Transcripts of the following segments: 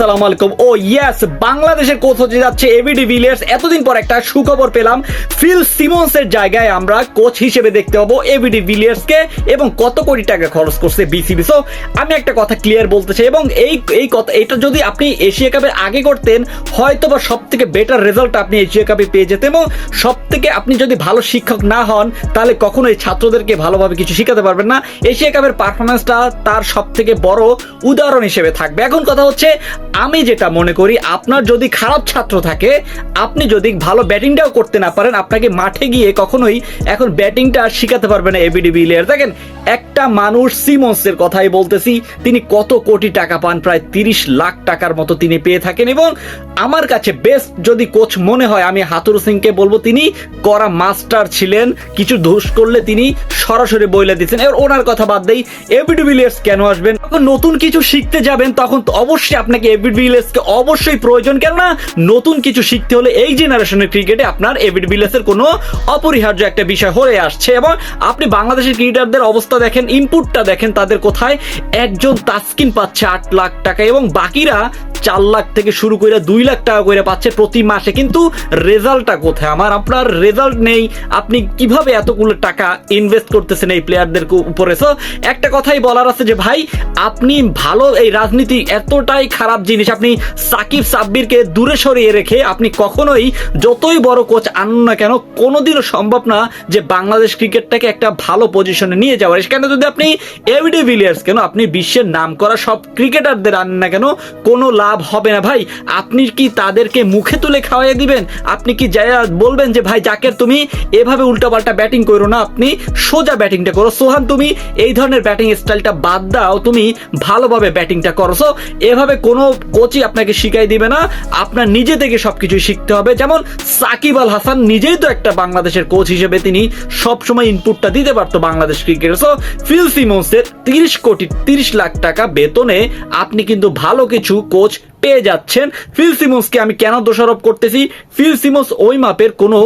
সালাম আলাইকুম। ও বাংলাদেশের কোচ হতে যাচ্ছে ভিলিয়ার্স এতদিন পর একটা সুখবর পেলাম। ফিল সিমন্সের জায়গায় আমরা কোচ হিসেবে দেখতে পাবো ভিলিয়ার্সকে এবং কত কোটি টাকা খরচ করছে বিসিবি সো আমি একটা কথা ক্লিয়ার বলতে চাই এবং এই এই কথা এটা যদি আপনি এশিয়া কাপের আগে করতেন হয়তো বা সব থেকে বেটার রেজাল্ট আপনি এশিয়া কাপে পেয়ে যেতেন এবং সব থেকে আপনি যদি ভালো শিক্ষক না হন, তাহলে কখনোই ছাত্রদেরকে ভালোভাবে কিছু শেখাতে পারবেন না। এশিয়া কাপের পারফরমেন্সটা তার সব থেকে বড় উদাহরণ হিসেবে থাকবে। এখন কথা হচ্ছে আমি যেটা মনে করি, আপনার যদি খারাপ ছাত্র থাকে, আপনি যদি ভালো ব্যাটিংটাও করতে না পারেন, আপনাকে মাঠে গিয়ে কখনোই এখন ব্যাটিংটা আর শিখাতে পারবে না এবিডি বিলিয়ার দেখেন, একটা মানুষ সিমন্সের কথাই বলতেছি, তিনি কত কোটি টাকা পান, প্রায় তিরিশ লাখ টাকার মতো তিনি পেয়ে থাকেন এবং আমার কাছে বেস্ট যদি কোচ মনে হয়, আমি হাতুর সিংকে বলব, তিনি করা মাস্টার ছিলেন, কিছু দোষ করলে তিনি সরাসরি বইলে দিচ্ছেন। এবার ওনার কথা বাদ দেই এবিডি বিলিয়ার্স কেন আসবেন? নতুন কিছু শিখতে যাবেন, তখন অবশ্যই আপনাকে এবিডি বিলিয়ার্সকে অবশ্যই প্রয়োজন, কেননা নতুন কিছু শিখতে হলে এই জেনারেশনের ক্রিকেটে আপনার এবিডি বিলিয়ার্সের কোনো অপরিহার্য একটা বিষয় হয়ে আসছে এবং আপনি বাংলাদেশের ক্রিকেটারদের অবস্থা দেখেন ইনপুটটা দেখেন, তাদের কোথায় একজন তাস্কিন পাচ্ছে আট লাখ টাকা এবং বাকিরা চার লাখ থেকে শুরু করে দুই লাখ টাকা করে পাচ্ছে প্রতি মাসে, কিন্তু রেজাল্টটা কোথায়? আমার আপনার রেজাল্ট নেই, আপনি কীভাবে এতগুলো টাকা ইনভেস্ট করতেছেন এই প্লেয়ারদের উপরে? সো একটা কথাই বলার আছে যে, ভাই, আপনি ভালো এই রাজনীতি এতটাই খারাপ জিনিস আপনি সাকিব সাব্বিরকে দূরে সরিয়ে রেখে আপনি কখনোই যতই বড় কোচ আনুন না কেন, কোনোদিনও সম্ভব না যে বাংলাদেশ ক্রিকেটটাকে একটা ভালো পজিশনে নিয়ে যাওয়ার। সেখানে যদি আপনি এভিডি ভিলিয়ার্স, কেন আপনি বিশ্বের নাম করা সব ক্রিকেটারদের আনেন না কেন, কোনো লাভ হবে না ভাই। আপনি কি তাদেরকে মুখে তুলে খাওয়াই দিবেন? আপনি কি যাই বলবেন যে, ভাই, জাকের, তুমি এভাবে উল্টাপাল্টা ব্যাটিং করো না, আপনি সোজা ব্যাটিংটা করো। সোহান, তুমি এই ধরনের ব্যাটিং স্টাইলটা বাদ দাও, তুমি ভালোভাবে ব্যাটিংটা করো। সো এভাবে কোনো কোচই আপনাকে শিখাই দিবে না, আপনার নিজে থেকে সবকিছু শিখতে হবে। যেমন সাকিব আল হাসান নিজেই তো একটা বাংলাদেশের কোচ হিসেবে তিনি সবসময় ইনপুটটা দিতে পারতো বাংলাদেশ ক্রিকেটে সো ফিল সিমন্সের তিরিশ কোটি, তিরিশ লাখ টাকা বেতনে আপনি কিন্তু ভালো কিছু কোচ পেয়ে যাচ্ছেন। ফিল সিমন্সকে আমি কেন দোষারোপ করতেছি? ফিল সিমন্স ওই মাপের কোনো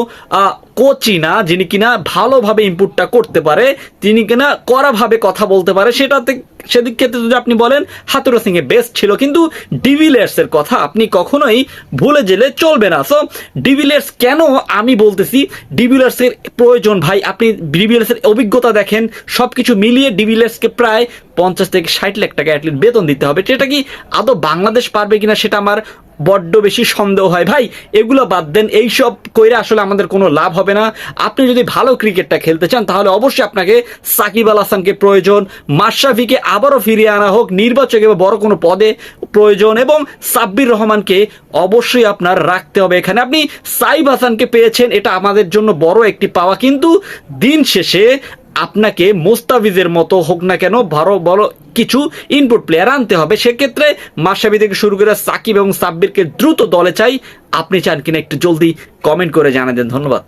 কোচই না, যিনি কিনা ভালোভাবে ইনপুটটা করতে পারে, তিনি কিনা কড়াভাবে কথা বলতে পারে সেটাতে সেদিক ক্ষেত্রে যদি আপনি বলেন, হাতুরা সিং এ বেস্ট ছিল, কিন্তু ডিভিলিয়ার্স এর কথা আপনি কখনোই ভুলে গেলে চলবে না। সো ডিভিলিয়ার্স কেন আমি বলতেছি? ডিভিলিয়ার্স এর প্রয়োজন ভাই, আপনি ডিভিলিয়ার্স এর অভিজ্ঞতা দেখেন, সবকিছু মিলিয়ে ডিভিলিয়ার্সকে প্রায় পঞ্চাশ থেকে ষাট লাখ টাকা অ্যাটলিস্ট বেতন দিতে হবে। সেটা কি আদৌ বাংলাদেশ পারবে কিনা সেটা আমার বড্ড বেশি সন্দেহ হয়। ভাই, এগুলো বাদ দেন, এইসব কইরা আসলে আমাদের কোনো লাভ হবে না। আপনি যদি ভালো ক্রিকেটটা খেলতে চান, তাহলে অবশ্যই আপনাকে সাকিব আল হাসানকে প্রয়োজন মাশরাফিকে আবারও ফিরিয়ে আনা হোক, নির্বাচকে এবং বড় কোনো পদে প্রয়োজন এবং সাব্বির রহমানকে অবশ্যই আপনার রাখতে হবে এখানে। আপনি সাইব হাসানকে পেয়েছেন, এটা আমাদের জন্য বড় একটি পাওয়া। কিন্তু দিন শেষে আপনাকে মোস্তাফিজের মতো হোক না কেন, ভালো বড় কিছু ইনপুট প্লেয়ার আনতে হবে। সেক্ষেত্রে মাসাবি থেকে শুরু করে সাকিব এবং সাব্বিরকে দ্রুত দলে চাই। আপনি চান কিনা একটু জলদি কমেন্ট করে জানা দেন। ধন্যবাদ।